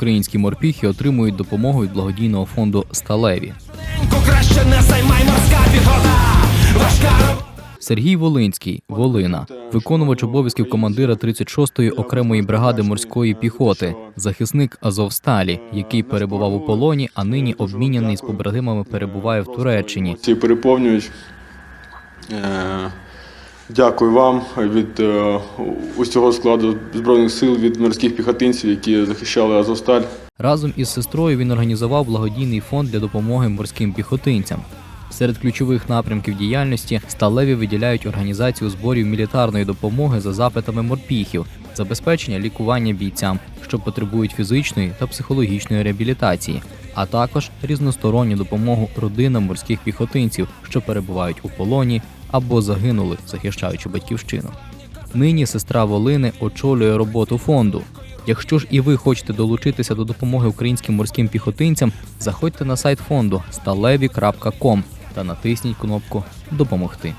українські морпіхи отримують допомогу від благодійного фонду Сталеві. Краще не займай морська піхота. Важка. Сергій Волинський, Волина, виконувач обов'язків командира 36-ї окремої бригади морської піхоти, захисник Азовсталі, який перебував у полоні, а нині обміняний з побратимами перебуває в Туреччині. Всі переповнюють. Е, Дякую вам від е, усього складу Збройних сил, від морських піхотинців, які захищали Азовсталь. Разом із сестрою він організував благодійний фонд для допомоги морським піхотинцям. Серед ключових напрямків діяльності сталеві виділяють організацію зборів мілітарної допомоги за запитами морпіхів, забезпечення лікування бійцям, що потребують фізичної та психологічної реабілітації, а також різносторонню допомогу родинам морських піхотинців, що перебувають у полоні або загинули, захищаючи батьківщину. Нині сестра Волини очолює роботу фонду. Якщо ж і ви хочете долучитися до допомоги українським морським піхотинцям, заходьте на сайт фонду сталеві.ком та натисніть кнопку Допомогти.